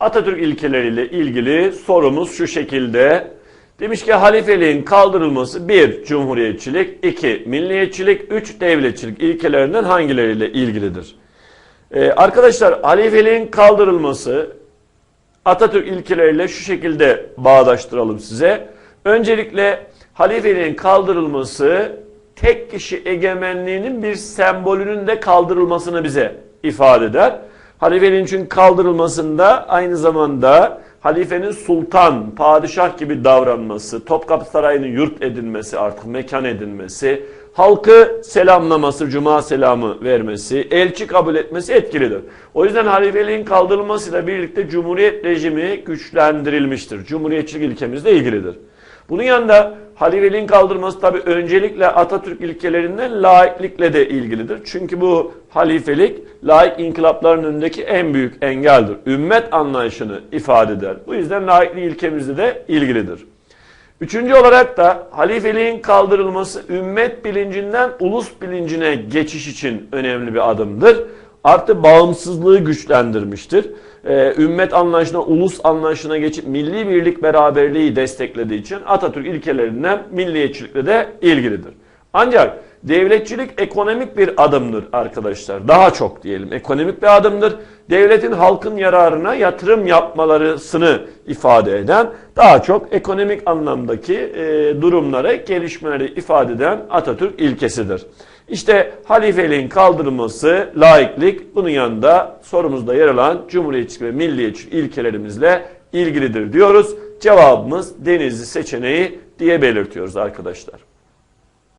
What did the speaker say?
Atatürk ilkeleriyle ilgili sorumuz şu şekilde. Demiş ki halifeliğin kaldırılması 1. Cumhuriyetçilik 2. Milliyetçilik 3. Devletçilik ilkelerinden hangileriyle ilgilidir? Ee, arkadaşlar halifeliğin kaldırılması Atatürk ilkeleriyle şu şekilde bağdaştıralım size. Öncelikle halifeliğin kaldırılması tek kişi egemenliğinin bir sembolünün de kaldırılmasını bize ifade eder. Halifeliğin çünkü kaldırılmasında aynı zamanda halifenin sultan, padişah gibi davranması, Topkapı Sarayı'nın yurt edinmesi artık mekan edinmesi, halkı selamlaması, cuma selamı vermesi, elçi kabul etmesi etkilidir. O yüzden halifeliğin kaldırılmasıyla birlikte cumhuriyet rejimi güçlendirilmiştir. Cumhuriyetçilik ilkemizle ilgilidir. Bunun yanında halifeliğin kaldırılması tabi öncelikle Atatürk ilkelerinden laiklikle de ilgilidir. Çünkü bu halifelik laik inkılapların önündeki en büyük engeldir. Ümmet anlayışını ifade eder. Bu yüzden laiklik ilkemizle de ilgilidir. Üçüncü olarak da halifeliğin kaldırılması ümmet bilincinden ulus bilincine geçiş için önemli bir adımdır. Artı bağımsızlığı güçlendirmiştir. Ee, ümmet anlayışına, ulus anlayışına geçip milli birlik beraberliği desteklediği için Atatürk ilkelerinden milliyetçilikle de ilgilidir. Ancak devletçilik ekonomik bir adımdır arkadaşlar. Daha çok diyelim ekonomik bir adımdır. Devletin halkın yararına yatırım yapmalarını ifade eden daha çok ekonomik anlamdaki e, durumlara, gelişmeleri ifade eden Atatürk ilkesidir. İşte halifeliğin kaldırılması, laiklik bunun yanında sorumuzda yer alan cumhuriyetçilik ve milliyetçilik ilkelerimizle ilgilidir diyoruz. Cevabımız Denizli seçeneği diye belirtiyoruz arkadaşlar.